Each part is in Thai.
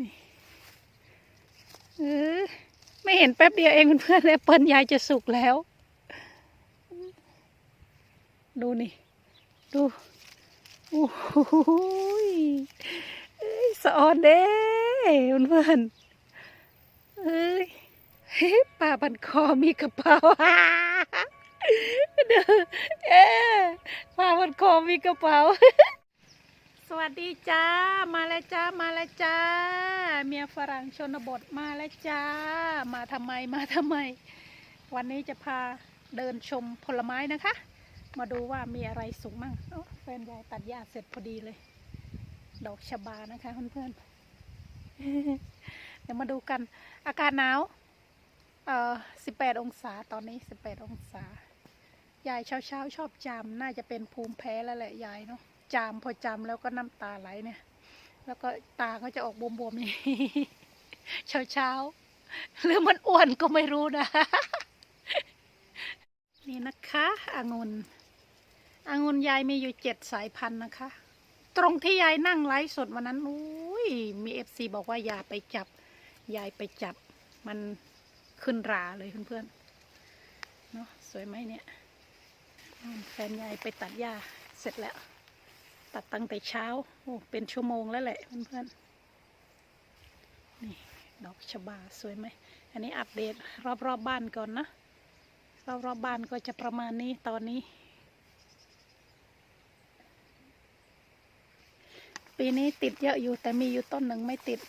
นี่เออไม่เห็นแป๊บเดียวเองเพื่อนๆแอปเปิลยายจะสุกแล้ว ดูนี่ ดูโอ้โหยเอ้ยสะออนเด้เพื่อนๆเอ้ยเฮ้ยป่าบันคอมีกระเป๋าเด้อเอ๊ป่าบันคอมีกระเป๋า สวัสดีจ้า มาแล้วจ้า มาแล้วจ้า เมียฝรั่งชนบทมาแล้วจ้า มาทำไม มาทำไม วันนี้จะพาเดินชมผลไม้นะคะ มาดูว่ามีอะไรสุกมั่งโอ้แฟนยายตัดหญ้าเสร็จพอดีเลย ดอกชบานะคะเพื่อนๆ เดี๋ยวมาดูกัน อากาศหนาว เอ่อ 18 องศา ตอนนี้ 18 องศา ยายเช้าๆชอบจาม น่าจะเป็นภูมิแพ้แล้วแหละยายเนาะ จามพอจามแล้วก็น้ำตาไหลเนี่ย แล้วก็ตาก็จะออกบวมๆนี่เช้าๆหรือมันอ้วนก็ไม่รู้นะ นี่นะคะองุ่นองุ่นยายมีอยู่เจ็ดสายพันธุ์นะคะ ตรงที่ยายนั่งไลฟ์สดวันนั้นอุ้ยมีเอฟซีบอกว่าอย่าไปจับ ยายไปจับ มันขึ้นราเลยเพื่อนๆเนาะสวยไหมเนี่ยแฟนยายไปตัดหญ้าเสร็จแล้ว ตัดตั้งแต่เช้าโอ้เป็นชั่วโมงแล้วแหละเพื่อนๆนี่ดอกชบาสวยไหมอันนี้อัปเดตรอบๆบบ้านก่อนนะรอบๆบบ้านก็จะประมาณนี้ตอนนี้ ปีนี้ติดเยอะอยู่แต่มีอยู่ต้นหนึ่งไม่ติด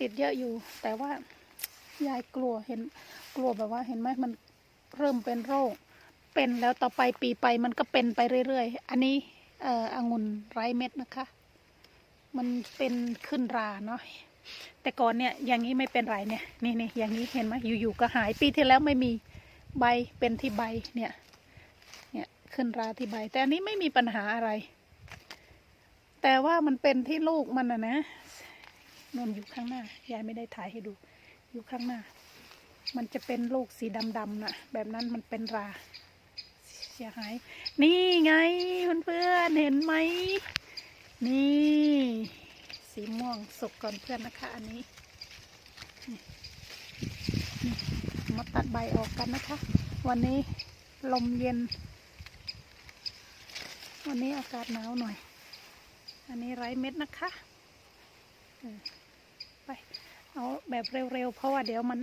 ติดเยอะอยู่ แต่ว่ายายกลัวเห็นกลัวแบบว่าเห็นไหมมันเริ่มเป็นโรค เป็นแล้วต่อไปปีไปมันก็เป็นไปเรื่อยๆ อันนี้ เอ่อองุ่นไร้เม็ดนะคะ มันเป็นขึ้นราเนาะแต่ก่อนเนี่ยอย่างนี้ไม่เป็นไรเนี่ยนี่นี่อย่างนี้เห็นไหมอยู่ๆก็หายปีที่แล้วไม่มีใบเป็นที่ใบเนี่ยเนี่ยขึ้นราที่ใบ แต่อันนี้ไม่มีปัญหาอะไร แต่ว่ามันเป็นที่ลูกมันนะนะนนอยู่ข้างหน้ายายไม่ได้ถ่ายให้ดู อยู่ข้างหน้า มันจะเป็นลูกสีดำๆนะแบบนั้นมันเป็นรา สียหาย นี่ไงเพื่อนๆเห็นไหม นี่ สีม่วงสุกก่อนเพื่อนนะคะ อันนี้มาตัดใบออกกันนะคะ วันนี้ลมเย็น วันนี้อากาศหนาวหน่อย อันนี้ไร้เม็ดนะคะไปเอาแบบเร็วๆ เพราะว่าเดี๋ยวมัน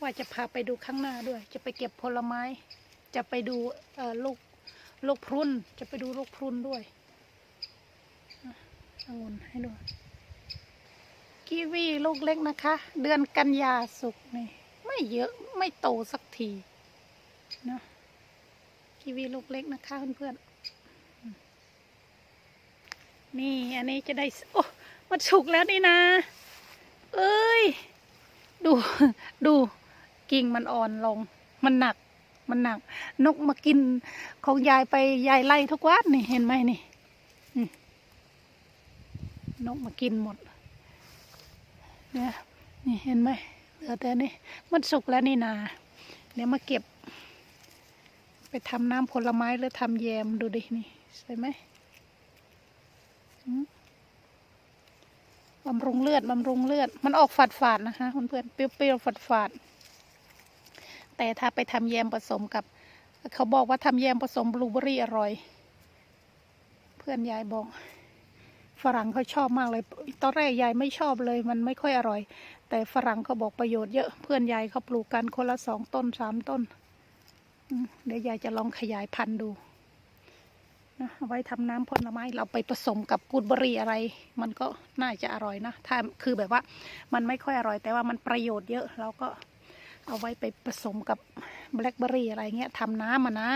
ว่าจะพาไปดูข้างหน้าด้วย จะไปเก็บผลไม้ จะไปดูลูกลูกพรุนจะไปดูลูกพรุนด้วยองุ่นให้ดูกีวีลูกเล็กนะคะ เดือนกันยาสุกนี่ไม่เยอะไม่โตสักทีเนาะกีวีลูกเล็กนะคะเพื่อนๆอืมนี่อันนี้จะได้โอ้มันสุกแล้วนี่นะ เอ้ย ดูดูกิ่งมันอ่อนลง มันหนัก มันหนัก นกมากินของยายไปยายไล่ทุกวันนี่เห็นไหมนี่นกมากินหมดเนี่ยนี่เห็นไหมเหลือแต่นี่มันสุกแล้วนี่นาเดี๋ยวมาเก็บ ไปทำน้ำผลไม้หรือทำแยมดูดินี่ใช่ไหมบำรุงเลือดบำรุงเลือด มันออกฝาดฝาดๆนะคะเพื่อนๆเปรี้ยวๆฝาดฝาดๆ แต่ถ้าไปทำแยมผสมกับ เขาบอกว่าทำแยมผสมบลูเบอรี่อร่อย เพื่อนยายบอก ฝรั่งเขาชอบมากเลย ตอนแรกยายไม่ชอบเลย มันไม่ค่อยอร่อย แต่ฝรั่งเขาบอกประโยชน์เยอะ เพื่อนยายเขาปลูกกันคนละสองต้นสามต้น เดี๋ยวยายจะลองขยายพันธุ์ดูนะไว้ทำน้ำผลไม้เราไปผสมกับกูดเบอรี่อะไร มันก็น่าจะอร่อยนะ ถ้าคือแบบว่ามันไม่ค่อยอร่อย แต่ว่ามันประโยชน์เยอะเราก็ เอาไว้ไปผสมกับแบล็คเบอรี่อะไรเงี้ยทำน้ำอะนะ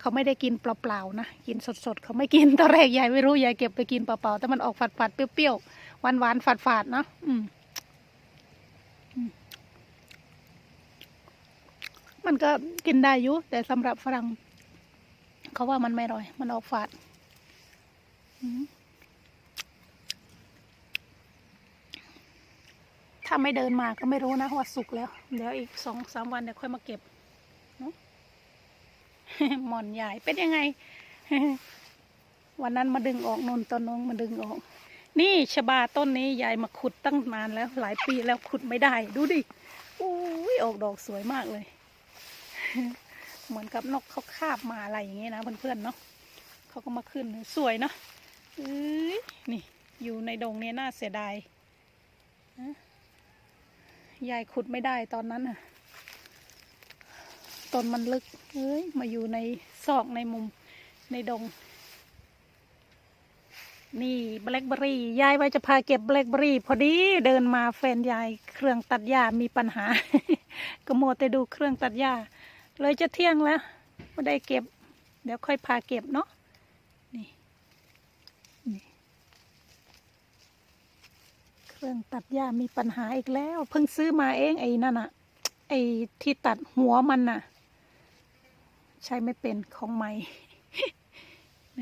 เขาไม่ได้กินเปล่าๆนะ กินสดๆเขาไม่กินตอนแรกยายไม่รู้ยายเก็บไปกินเปล่าๆแต่มันออกฝาดๆเปรี้ยวๆหวานๆฝาดๆเนาะมอืมมันก็กินได้อยู่แต่สำหรับฝรั่งเขาว่ามันไม่อร่อย มันออกฝาด อืมาไม่เดินมาก็ไม่รู้นะว่าสุกแล้ว เดี๋ยวอีกสองสามวันเดี๋ยวค่อยมาเก็บนะหมอนใหญ่เป็นยังไง วันนั้นมาดึงออกนนต้นน้องมาดึงออก นี่ชะบาต้นนี้ยายมาขุดตั้งนานแล้ว หลายปีแล้วขุดไม่ได้ ดูดิอุ้ยออกดอกสวยมากเลย เหมือนกับนกเขาคาบมาอะไรอย่างเงี้ยนะเพื่อนๆเนาะเขาก็มาขึ้นสวยเนาะอ้ยนี่อยู่ในดงเนี้ยน่าเสียดายนะ ยายขุดไม่ได้ตอนนั้นน่ะต้นมันลึกเอ้ยมาอยู่ในซอกในมุมในดง นี่แบล็คเบอรี่ยายว่าจะพาเก็บแบล็คเบอรี่พอดีเดินมาแฟนยายเครื่องตัดหญ้ามีปัญหา ก็โมแต่ดูเครื่องตัดหญ้าเลยจะเที่ยงแล้วไม่ได้เก็บ เดี๋ยวค่อยพาเก็บเนาะนี่นี่ เค รื่องตัดหญ้ามีปัญหาอีกแล้ว เพิ่งซื้อมาเองไอ้นั่นอะไอ้ที่ตัดหัวมันน่ะ ใช้ไม่เป็นของใหม่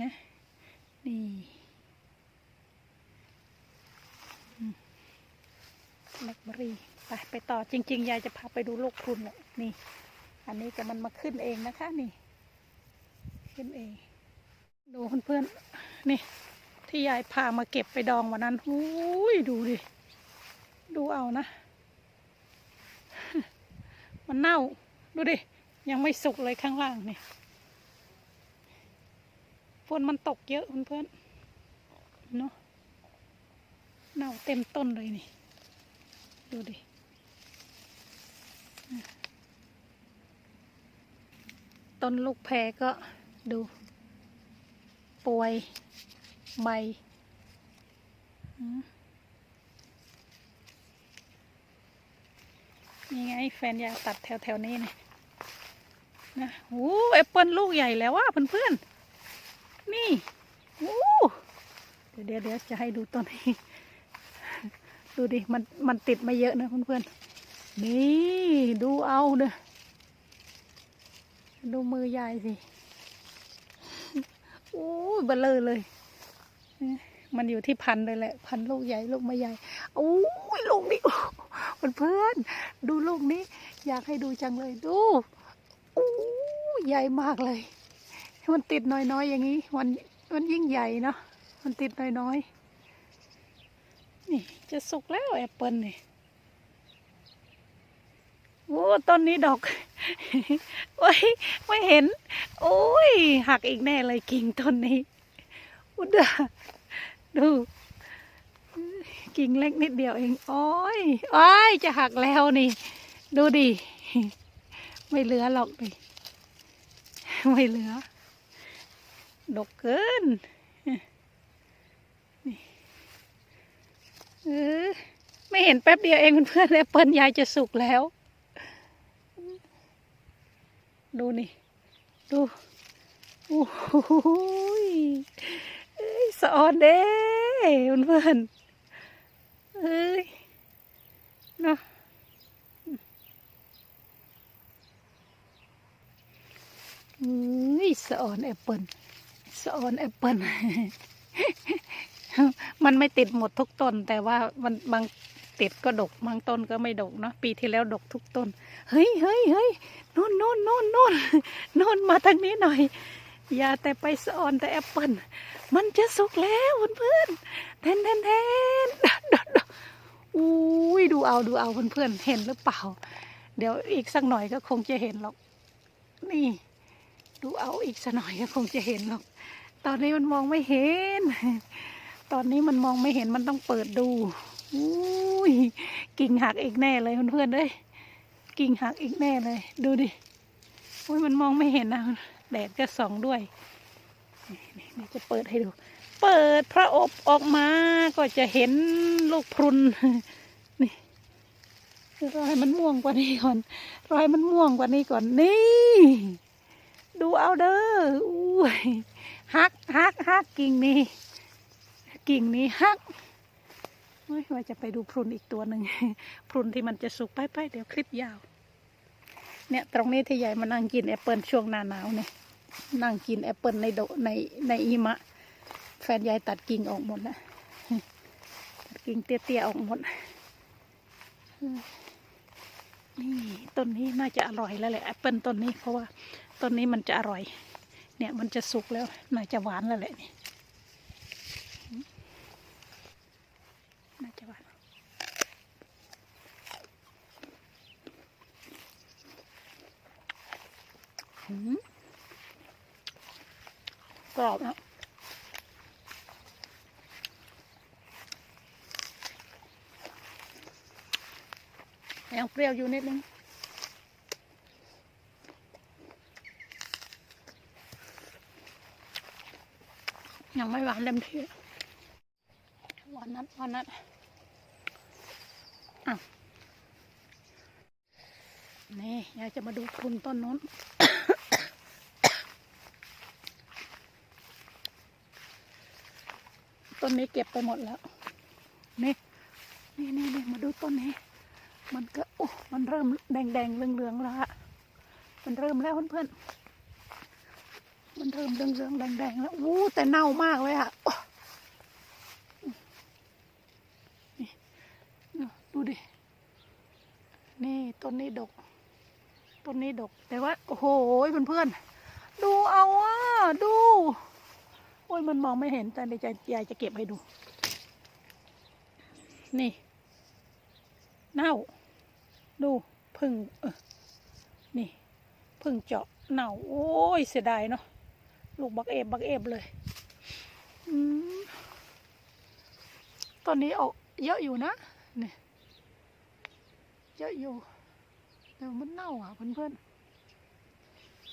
นะนี่แบล็คเบอรี่ไปไปต่อจริง ๆ ยายจะพาไปดูลูกพุนแหละนี่ อันนี้ก็มันมาขึ้นเองนะคะ นี่ ขึ้นเอง ดูเพื่อนๆนี่ ที่ยายพามาเก็บไปดองวันนั้นหูยดูดิ ดูเอานะ มันเน่า ดูดิ ยังไม่สุกเลยข้างล่างนี่ฝนมันตกเยอะเพื่อนๆเนาะเน่าเต็มต้นเลยนี่ ดูดิต้นลูกแพรก็ดู ป่วย ใบมนี่ไงแฟนยาตัดแถวๆนี้นี่นะโอ้แอปเปิลลูกใหญ่แล้วว่ะเพื่อนๆ นี่โอ้เดี๋ยวเดี๋ยวเดี๋ยวจะให้ดูต้นนี้ ดูดิ มันมันติดมาเยอะนะเพื่อนๆ นี่ดูเอาเด้อดูมือยายสิโอ้ยเบลอเลย มันอยู่ที่พันเลยแหละ พันลูกใหญ่ลูกไม่ใหญ่โอ้ยลูกนี้เพื่อนดูลูกนี้ อยากให้ดูจังเลยดูโอ้ยใหญ่มากเลยมันติดน้อยๆอย่างนี้มันมันยิ่งใหญ่เนาะมันติดน้อยๆนี่จะสุกแล้วแอปเปิลนี่โอ้ต้นนี้ดอกโอ้ยไม่เห็น โอ้ยหักอีกแน่เลยกิ่งต้นนี้ อุดาดูกิ่งเล็กนิดเดียวเองโอ้ยโอ้ยจะหักแล้วนี่ ดูดิ ไม่เหลือหรอกดิไม่เหลือ ดกเกินนี่เออไม่เห็นแป๊บเดียวเองเพื่อนแอปเปิลยายจะสุกแล้ว ดูนี่ ดูโอ้โห สะออนเด้เพื่อนเอ้ยเนาะเอ้ยสะออนแอปเปิลสะออนแอปเปิลมันไม่ติดหมดทุกต้น แต่ว่ามันบางติดก็ดกบางต้นก็ไม่ดกเนาะปีที่แล้วดกทุกต้น เฮ้ยเฮ้ยเฮ้ยนู่นนู่นนู่นนู่นนู่นมาทางนี้หน่อย อย่าแต่ไปสะออนแต่แอปเปิลมันจะสุกแล้วเพื่อนๆแทนแทนแทนดดอุ้ยดูเอาดูเอาเพื่อนๆเห็นหรือเปล่า เดี๋ยวอีกสักหน่อยก็คงจะเห็นหรอก นี่ ดูเอาอีกสักหน่อยก็คงจะเห็นหรอก ตอนนี้มันมองไม่เห็น ตอนนี้มันมองไม่เห็นมันต้องเปิดดูอุ้ยกิ่งหักอีกแน่เลยเพื่อนๆเลยกิ่งหักอีกแน่เลย ดูดิอุ้ยมันมองไม่เห็นนะ แดดก็ส่องด้วยนี่นี่จะเปิดให้ดู เปิดพระอบออกมาก็จะเห็นลูกพรุนนี่รอยมันม่วงกว่านี้ก่อน รอยมันม่วงกว่านี้ก่อนนี่ ดูเอาเด้ออุ้ยฮักฮักฮักกิ่งนี้ กิ่งนี้ฮักว่าจะไปดูพรุนอีกตัวหนึ่งพรุนที่มันจะสุกไปไปเดี๋ยวคลิปยาว เนี่ยตรงนี้ที่ยายมานั่งกินแอปเปิลช่วงหน้าหนาวเนี่ย นั่งกินแอปเปิลในโดในในอีมะ แฟนยายตัดกิ่งออกหมดแล้วตัดกิ่งเตี้ยๆออกหมด นี่ต้นนี้น่าจะอร่อยแล้วแหละแอปเปิลต้นนี้เพราะว่าต้นนี้มันจะอร่อย เนี่ยมันจะสุกแล้วน่าจะหวานแล้วแหละนี่น่าจะหวานอืม รอบนะยังเปรี้ยวอยู่นิดนึงยังไม่หวานเต็มที่หวานนัดหวานนัดอ้าวนี่ยายจะมาดูทุนต้นนู้น ต้นนี้เก็บไปหมดแล้ว นี่นี่นี่นี่มาดูต้นนี้ มันก็โอ้ มันเริ่มแดงแดงๆเหลืองๆแล้วอะมันเริ่มแล้วเพื่อนๆ มันเริ่มเรืองเรืองๆแดงแดงๆแล้วอู้แต่เน่ามากเลยอะนี่ดูดิ นี่ต้นนี้ดก ต้นนี้ดก แต่ว่า โอ้โหเพื่อนๆ ดูเอาอะ ดู อ้ยมันมองไม่เห็นแต่ในใจยายจะเก็บให้ดู นี่ เน่า ดูพึ่งเออนี่พึ่งเจาะเน่า โอ้ยเสียดายเนาะลูกบักเอบบักเอบเลยอตอนนี้ออกเยอะอยู่นะนี่เยอะอยู่แต่มันเน่าอะเพื่อน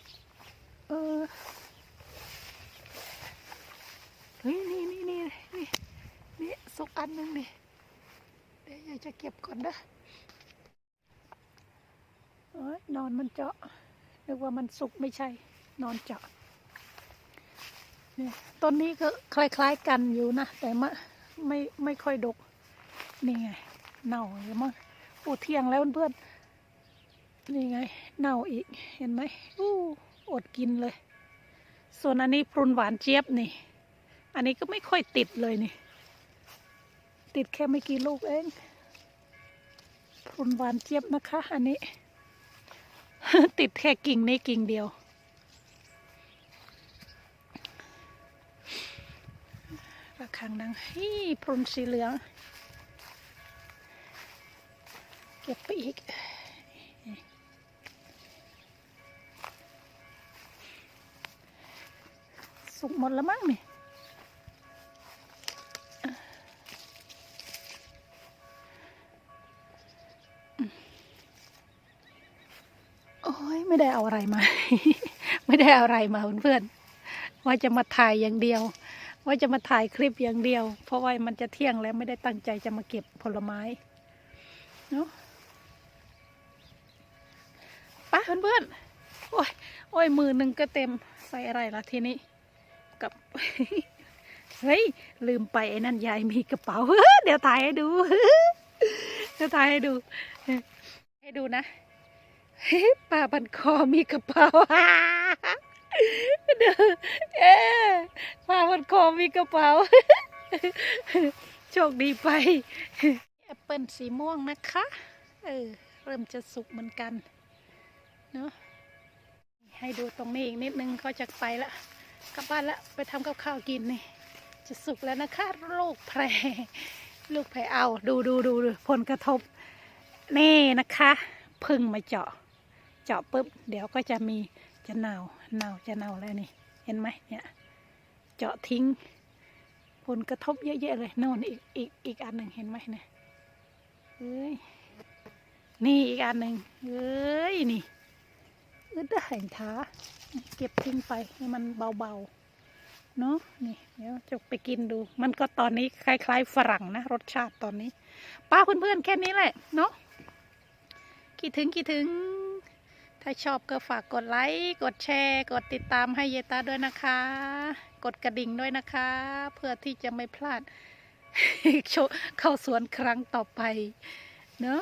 ๆเออ เฮ้ยนี่นี่นี่นี่นี่สุกอันหนึ่งนี่เดี๋ยวยายจะเก็บก่อนเด้อเอ้ยนอนมันเจาะนึกว่ามันสุกไม่ใช่ นอนเจาะเนี่ยต้นนี้ก็คล้าย ๆกันอยู่นะ แต่มะไม่ไม่ค่อยดก นี่ไง เน่าอยู่มั้งปูเที่ยงแล้วเพื่อนนี่ไง เน่าอีกเห็นไหมอู้อดกินเลย ส่วนอันนี้พรุนหวานเจี๊ยบนี่ อันนี้ก็ไม่ค่อยติดเลยนี่ ติดแค่ไม่กี่ลูกเองพรุนหวานเจี๊ยบนะคะ อันนี้ ติดแค่กิ่งนี้กิ่งเดียว ระฆังดังฮี่พรุนสีเหลือง เก็บไปอีกสุกหมดแล้วมั้งนี่ ยไม่ได้เอาอะไรมา ไม่ได้เอาอะไรมาเพื่อนๆว่าจะมาถ่ายอย่างเดียว ว่าจะมาถ่ายคลิปอย่างเดียว เพราะว่ามันจะเที่ยงแล้วไม่ได้ตั้งใจจะมาเก็บผลไม้เนาะไปะเพื่อนๆโอ้ยโอ้ยมือหนึ่งก็เต็มใส่อะไรละทีนี้กับเฮ้ยลืมไปไอ้นั่นยายมีกระเป๋าเดี๋ยวถ่ายให้ดูเดี๋ยวถ่ายให้ดู ให้ดูนะ ฮ้ป้าบันคอมีกระเป๋าเด้อเอ๊ป้าบันคอมีกระเป๋า โชคดีไปแอปเปิลสีม่วงนะคะ เออ เริ่มจะสุกเหมือนกันเนาะให้ดูตรงนี้อีกนิดนึงก็จะไปละกลับบ้านละไปทำกับข้าวกินนี่ จะสุกแล้วนะคะลูกแพรลูกแพรเอาดูดูดูผลกระทบ นี่นะคะ พึ่งมาเจาะ เจาะปุ๊บเดี๋ยวก็จะมีจะเน่าเน่าจะเน่าแล้วนี่เห็นไหมเนี่ยเจาะทิ้ง ผลกระทบเยอะๆเลยโน่นอีกอีกอีกอันหนึ่งเห็นไหมเนี่ยเอ้ยนี่อีกอันหนึ่งเอ้ยนี่อึดแห่งท้าเก็บทิ้งไปให้มันเบาๆเนาะนี่เดี๋ยวจะไปกินดู มันก็ตอนนี้คล้ายๆฝรั่งนะ รสชาติตอนนี้ ป้าเพื่อนๆแค่นี้แหละเนาะคิดถึงคิดถึง ถ้าชอบก็ฝากกดไลค์ กดแชร์ กดติดตามให้เยตาด้วยนะคะ กดกระดิ่งด้วยนะคะ เพื่อที่จะไม่พลาดโชเข้าสวนครั้งต่อไป เนาะ